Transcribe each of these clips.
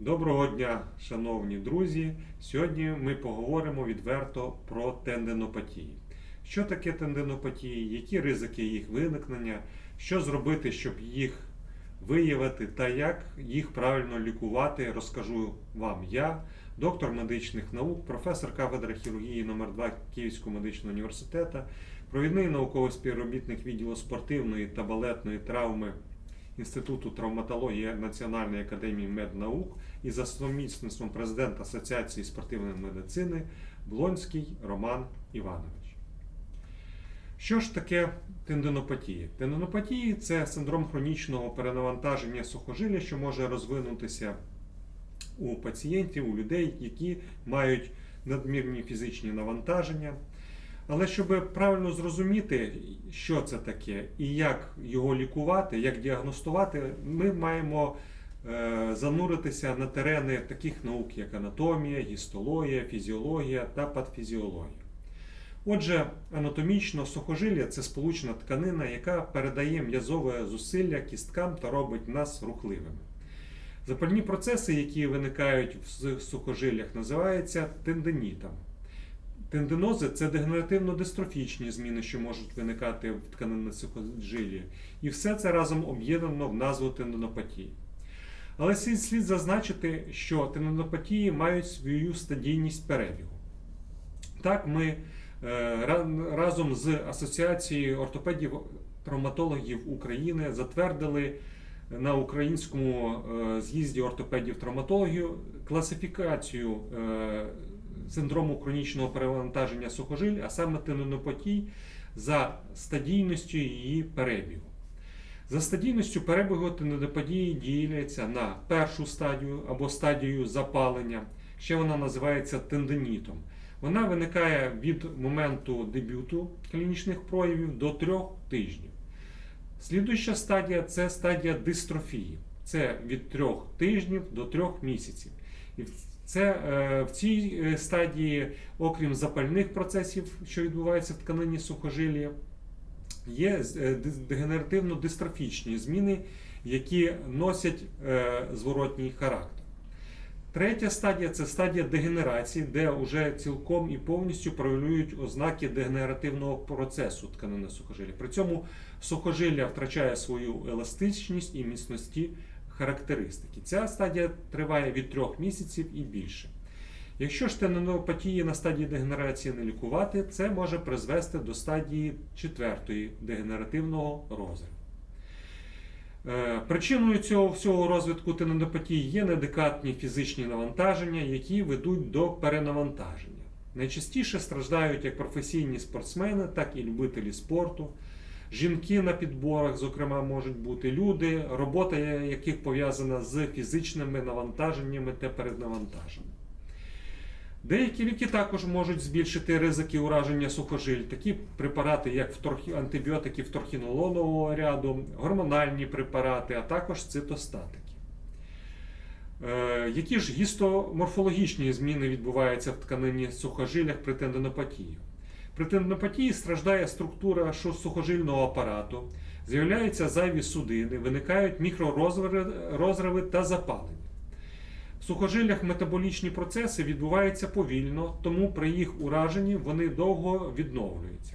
Доброго дня, шановні друзі! Сьогодні ми поговоримо відверто про тендинопатії. Що таке тендинопатії, які ризики їх виникнення, що зробити, щоб їх виявити та як їх правильно лікувати, розкажу вам я, доктор медичних наук, професор кафедри хірургії номер 2 Київського медичного університету, провідний науковий співробітник відділу спортивної та балетної травми Інституту травматології Національної академії меднаук і за сумісництвом президента Асоціації спортивної медицини Блонський Роман Іванович. Що ж таке тендинопатія? Тендинопатії це синдром хронічного перенавантаження сухожилля, що може розвинутися у пацієнтів, у людей, які мають надмірні фізичні навантаження. Але щоб правильно зрозуміти, що це таке і як його лікувати, як діагностувати, ми маємо е, зануритися на терени таких наук, як анатомія, гістологія, фізіологія та патфізіологія. Отже, анатомічно сухожилля це сполучна тканина, яка передає м'язове зусилля кісткам та робить нас рухливими. Запальні процеси, які виникають в сухожиллях, називаються тендинітом. Тендинози це дегенеративно-дистрофічні зміни, що можуть виникати в тканинній сухожилі. І все це разом об'єднано в назву тендинопатії. Але слід, слід зазначити, що тендинопатії мають свою стадійність перебігу. Так, ми е, разом з Асоціацією ортопедів-травматологів України затвердили на українському е, з'їзді ортопедів-травматологів класифікацію е, синдрому хронічного перевантаження сухожиль, а саме тендинопатій за стадійністю її перебігу. За стадійністю перебігу тендинопатії діляться на першу стадію або стадію запалення, ще вона називається тендинітом. Вона виникає від моменту дебюту клінічних проявів до трьох тижнів. Слідуюча стадія це стадія дистрофії. Це від трьох тижнів до трьох місяців. І це е, в цій е, стадії, окрім запальних процесів, що відбуваються в тканині сухожилля, є е, дегенеративно-дистрофічні зміни, які носять зворотній характер. Третя стадія це стадія дегенерації, де вже цілком і повністю проявляють ознаки дегенеративного процесу тканини сухожилля. При цьому сухожилля втрачає свою еластичність і міцності характеристики. Ця стадія триває від 3 місяців і більше. Якщо ж тендинопатії на стадії дегенерації не лікувати, це може призвести до стадії 4 дегенеративного розриву. Е, Причиною цього всього розвитку тендинопатії є неадекватні фізичні навантаження, які ведуть до перенавантаження. Найчастіше страждають як професійні спортсмени, так і любителі спорту. Жінки на підборах, зокрема, можуть бути люди, робота яких пов'язана з фізичними навантаженнями та переднавантаженням. Деякі ліки також можуть збільшити ризики ураження сухожиль, такі препарати, як антибіотики вторхінолонового ряду, гормональні препарати, а також цитостатики. Е, Які ж гістоморфологічні зміни відбуваються в тканині сухожилях при тендинопатії? При тендинопатії страждає структура сухожильного апарату, з'являються зайві судини, виникають мікророзриви та запалення. В сухожиллях метаболічні процеси відбуваються повільно, тому при їх ураженні вони довго відновлюються.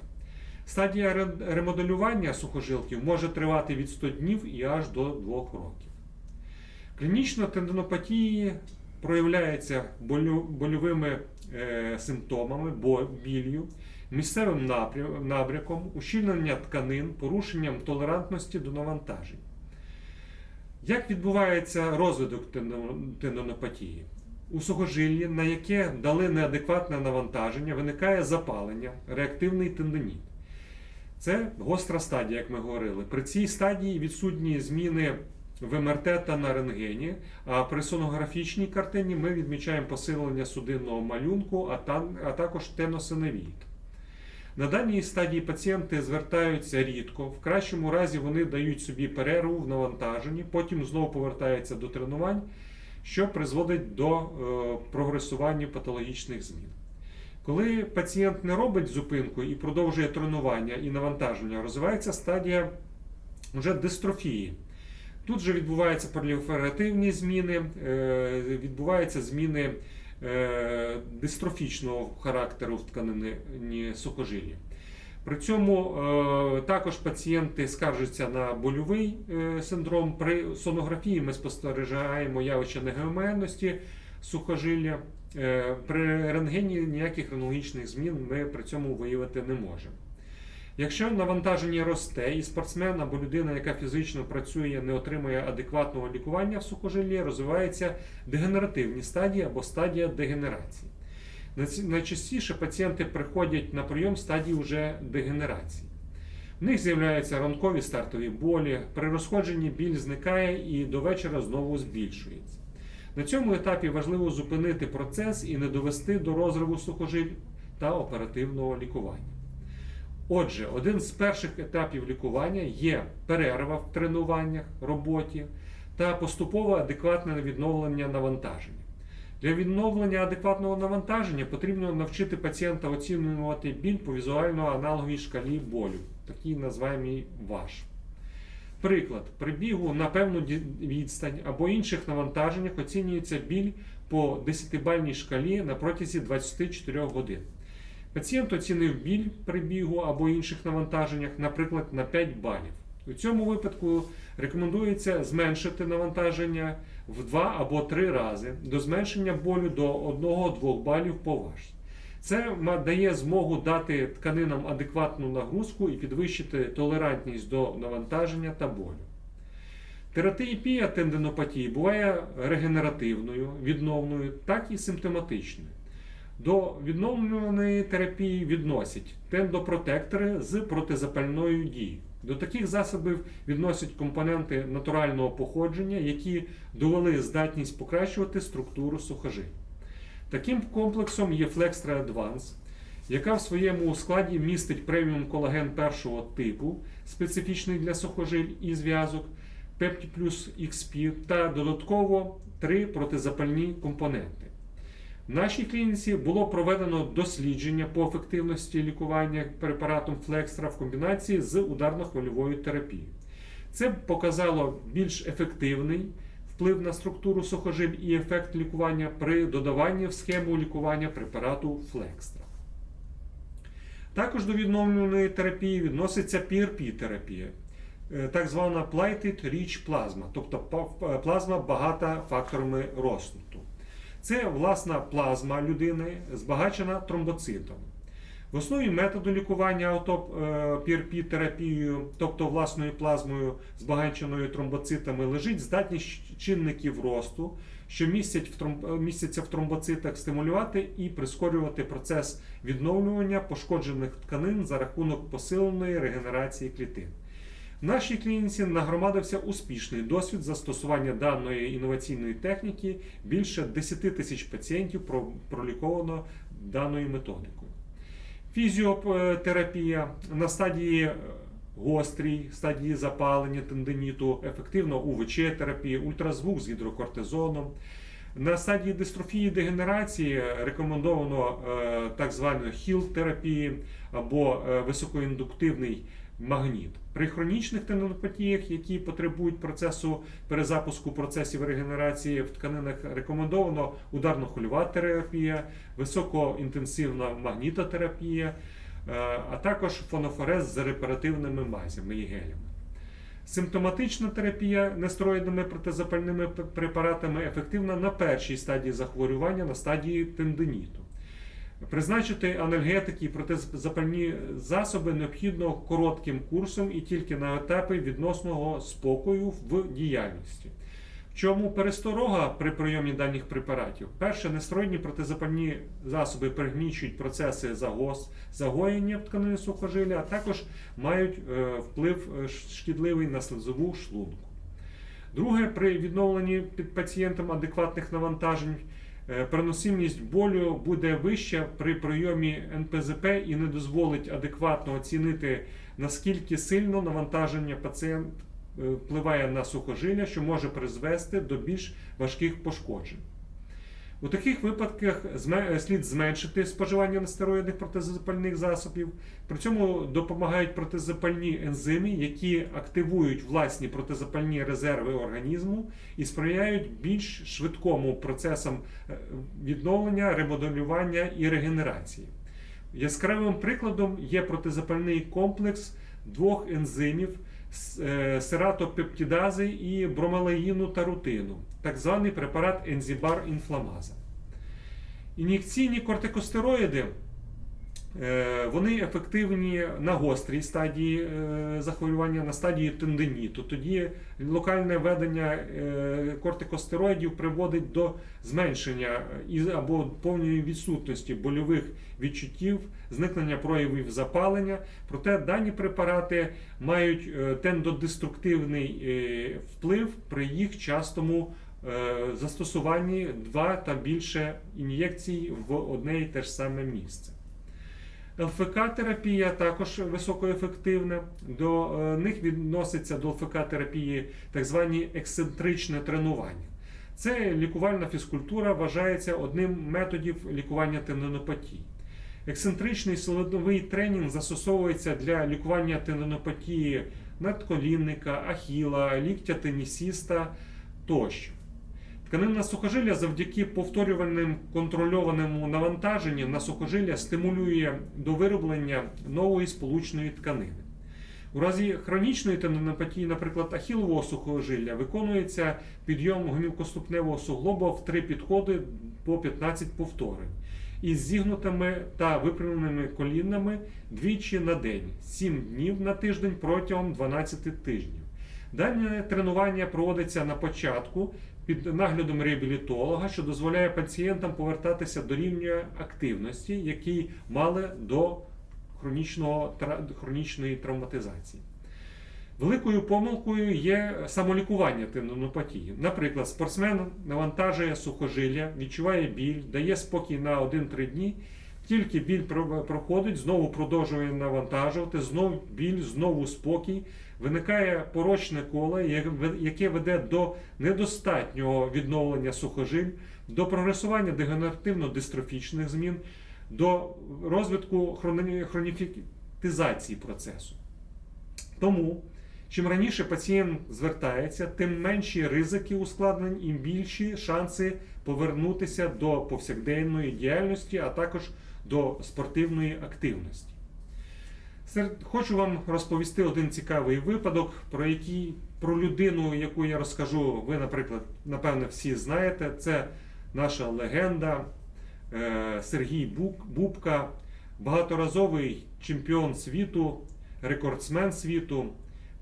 Стадія ремоделювання сухожилків може тривати від 100 днів і аж до 2 років. Клінічно тендинопатії проявляється болю- больовими е, симптомами, біллю, місцевим набряком, ущільнення тканин, порушенням толерантності до навантажень. Як відбувається розвиток тендинопатії? У сухожиллі, на яке дали неадекватне навантаження, виникає запалення, реактивний тендиніт. Це гостра стадія, як ми говорили. При цій стадії відсутні зміни в МРТ та на рентгені, а при сонографічній картині ми відмічаємо посилення судинного малюнку, а також теносиновіт. На даній стадії пацієнти звертаються рідко. В кращому разі вони дають собі перерву в навантаженні, потім знову повертаються до тренувань, що призводить до е, прогресування патологічних змін. Коли пацієнт не робить зупинку і продовжує тренування і навантаження, розвивається стадія вже дистрофії. Тут же відбуваються проліферативні зміни, е, відбуваються зміни дистрофічного характеру в тканині сухожилля. При цьому е, також пацієнти скаржаться на больовий е, синдром. При сонографії ми спостерігаємо явище негеоменності сухожилля. Е, При рентгені ніяких хронологічних змін ми при цьому виявити не можемо. Якщо навантаження росте і спортсмен або людина, яка фізично працює, не отримує адекватного лікування в сухожиллі, розвиваються дегенеративні стадії або стадія дегенерації. Найчастіше пацієнти приходять на прийом стадії вже дегенерації. В них з'являються ранкові стартові болі, при розходженні біль зникає і до вечора знову збільшується. На цьому етапі важливо зупинити процес і не довести до розриву сухожиль та оперативного лікування. Отже, один з перших етапів лікування є перерва в тренуваннях, роботі та поступове адекватне відновлення навантаження. Для відновлення адекватного навантаження потрібно навчити пацієнта оцінювати біль по візуально-аналоговій шкалі болю, такий називаємо ваш. Приклад, при бігу на певну відстань або інших навантаженнях оцінюється біль по 10-бальній шкалі на протязі 24 годин. Пацієнт оцінив біль при бігу або інших навантаженнях, наприклад, на 5 балів. У цьому випадку рекомендується зменшити навантаження в 2 або 3 рази до зменшення болю до 1-2 балів по важкості. Це дає змогу дати тканинам адекватну нагрузку і підвищити толерантність до навантаження та болю. Тератипія тендинопатії буває регенеративною, відновною, так і симптоматичною. До відновлюваної терапії відносять тендопротектори з протизапальною дією. До таких засобів відносять компоненти натурального походження, які довели здатність покращувати структуру сухожиль. Таким комплексом є Flextra Advance, яка в своєму складі містить преміум колаген першого типу, специфічний для сухожиль і зв'язок, Pepti Plus XP та додатково три протизапальні компоненти. В нашій клініці було проведено дослідження по ефективності лікування препаратом Flextra в комбінації з ударно-хвильовою терапією. Це показало більш ефективний вплив на структуру сухожиль і ефект лікування при додаванні в схему лікування препарату Flextra. Також до відновлюваної терапії відноситься PRP-терапія, е, так звана Plighted Rich Plasma, тобто плазма багата факторами розсуду. Це власна плазма людини, збагачена тромбоцитами. В основі методу лікування PRP терапією, тобто власною плазмою, збагаченою тромбоцитами, лежить здатність чинників росту, що містять в тромб- містяться в тромбоцитах, стимулювати і прискорювати процес відновлювання пошкоджених тканин за рахунок посиленої регенерації клітин. Нашій клініці нагромадився успішний досвід застосування даної інноваційної техніки. Більше 10 тисяч пацієнтів проліковано даною методикою. Фізіотерапія на стадії е, гострій, стадії запалення тендиніту, ефективно УВЧ-терапія, ультразвук з гідрокортизоном. На стадії дистрофії дегенерації рекомендовано е, так звану хіл-терапії або е, високоіндуктивний магніт. При хронічних тендинопатіях, які потребують процесу перезапуску процесів регенерації в тканинах, рекомендовано ударно-хвильова терапія, високоінтенсивна магнітотерапія, е, а також фонофорез з репаративними мазями і гелями. Симптоматична терапія нестероїдними протизапальними препаратами ефективна на першій стадії захворювання, на стадії тендиніту. Призначити анальгетики і протизапальні засоби необхідно коротким курсом і тільки на етапі відносного спокою в діяльності. В чому пересторога при прийомі даних препаратів? Перше, нестероїдні протизапальні засоби пригнічують процеси загос, загоєння тканини сухожилля, а також мають е, вплив е, шкідливий на слизову шлунку. Друге, при відновленні під пацієнтом адекватних навантажень переносимість болю буде вища при прийомі НПЗП і не дозволить адекватно оцінити, наскільки сильно навантаження пацієнт е, впливає на сухожилля, що може призвести до більш важких пошкоджень. У таких випадках слід зменшити споживання нестероїдних протизапальних засобів. При цьому допомагають протизапальні ензими, які активують власні протизапальні резерви організму і сприяють більш швидкому процесам е, відновлення, ремоделювання і регенерації. Яскравим прикладом є протизапальний комплекс двох ензимів е, сератопептидази і бромелаїну та рутину, так званий препарат ензібар інфламаза. Ін'єкційні кортикостероїди вони ефективні на гострій стадії е, захворювання, на стадії тендиніту. Тоді локальне введення е, кортикостероїдів приводить до зменшення е, або повної відсутності больових відчуттів, зникнення проявів запалення. Проте дані препарати мають е, тендодеструктивний е, вплив при їх частому е, застосуванні два та більше ін'єкцій в одне і те ж саме місце. ЛФК-терапія також високоефективна. До е, них відноситься до ЛФК-терапії так звані ексцентричне тренування. Це лікувальна фізкультура вважається одним методів лікування тендинопатії. Ексцентричний силовий тренінг застосовується для лікування тендинопатії надколінника, ахіла, ліктя тенісіста тощо. Тканинне сухожилля завдяки повторюваним контрольованому навантаженню на сухожилля стимулює до вироблення нової сполучної тканини. У разі хронічної тендинопатії, наприклад, ахілового сухожилля, виконується підйом гомілкоступневого суглоба в три підходи по 15 повторень із зігнутими та випрямленими колінами двічі на день, 7 днів на тиждень протягом 12 тижнів. Дане тренування проводиться на початку під наглядом реабілітолога, що дозволяє пацієнтам повертатися до рівня активності, який мали до хронічного, хронічної травматизації. Великою помилкою є самолікування тендинопатії. Наприклад, спортсмен навантажує сухожилля, відчуває біль, дає спокій на 1-3 дні. Тільки біль проходить, знову продовжує навантажувати, знову біль, знову спокій. Виникає порочне коло, яке веде до недостатнього відновлення сухожиль, до прогресування дегенеративно-дистрофічних змін, до розвитку хроні- хроніфітизації процесу. Тому, чим раніше пацієнт звертається, тим менші ризики ускладнень і більші шанси повернутися до повсякденної діяльності, а також до спортивної активності. Серед- Хочу вам розповісти один цікавий випадок, про який про людину, яку я розкажу, ви, наприклад, напевне, всі знаєте. Це наша легенда е, Сергій Бубка, багаторазовий чемпіон світу, рекордсмен світу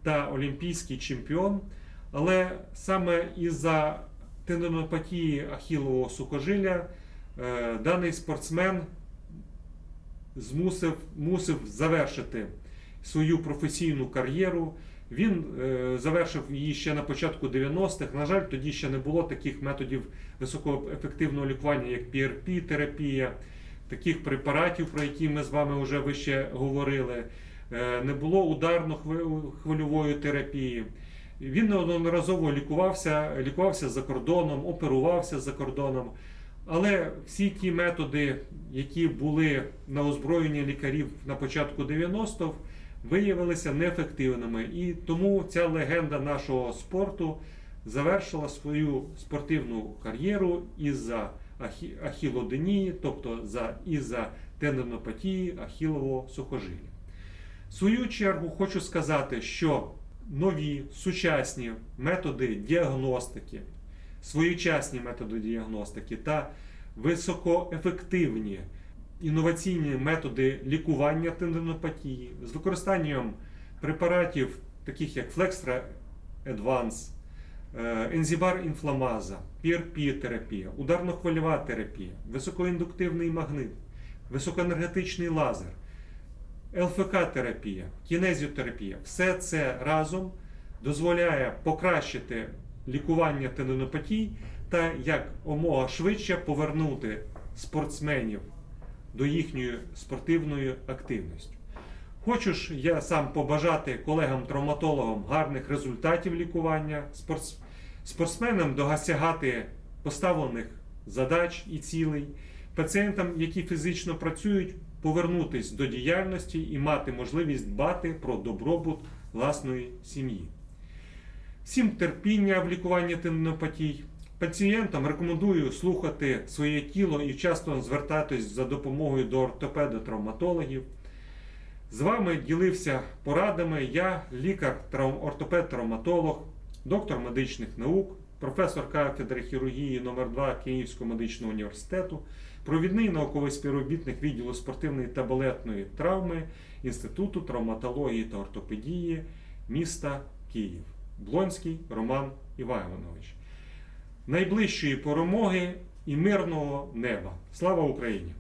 та олімпійський чемпіон. Але саме із-за тендинопатії ахілового сухожилля е, даний спортсмен змусив мусив завершити свою професійну кар'єру. Він е, завершив її ще на початку 90-х. На жаль, тоді ще не було таких методів високоефективного лікування, як PRP-терапія, таких препаратів, про які ми з вами вже вище говорили. Е, не було ударно-хвильової терапії. Він неодноразово лікувався, лікувався за кордоном, оперувався за кордоном. Але всі ті методи, які були на озброєнні лікарів на початку 90-х, виявилися неефективними. І тому ця легенда нашого спорту завершила свою спортивну кар'єру із-за ахі- ахілоденії, тобто за, із-за тендинопатії ахілового сухожилля. В свою чергу хочу сказати, що нові сучасні методи діагностики, своєчасні методи діагностики та високоефективні інноваційні методи лікування тендинопатії з використанням препаратів, таких як Flextra Advance, е, ензібар інфламаза, PRP-терапія, ударно-хвильова терапія, високоіндуктивний магнит, високоенергетичний лазер, ЛФК-терапія, кінезіотерапія. Все це разом дозволяє покращити лікування тендинопатій та як омога швидше повернути спортсменів до їхньої спортивної активності. Хочу ж я сам побажати колегам-травматологам гарних результатів лікування, спортс- спортсменам досягати поставлених задач і цілей, пацієнтам, які фізично працюють, повернутись до діяльності і мати можливість дбати про добробут власної сім'ї. Всім терпіння в лікуванні тендинопатій. Пацієнтам рекомендую слухати своє тіло і часто звертатись за допомогою до ортопедо-травматологів. З вами ділився порадами я, лікар, ортопед-травматолог, доктор медичних наук, професор кафедри хірургії номер 2 Київського медичного університету, провідний науковий співробітник відділу спортивної та балетної травми Інституту травматології та ортопедії міста Київ. Блонський Роман Іванович. Найближчої перемоги і мирного неба. Слава Україні!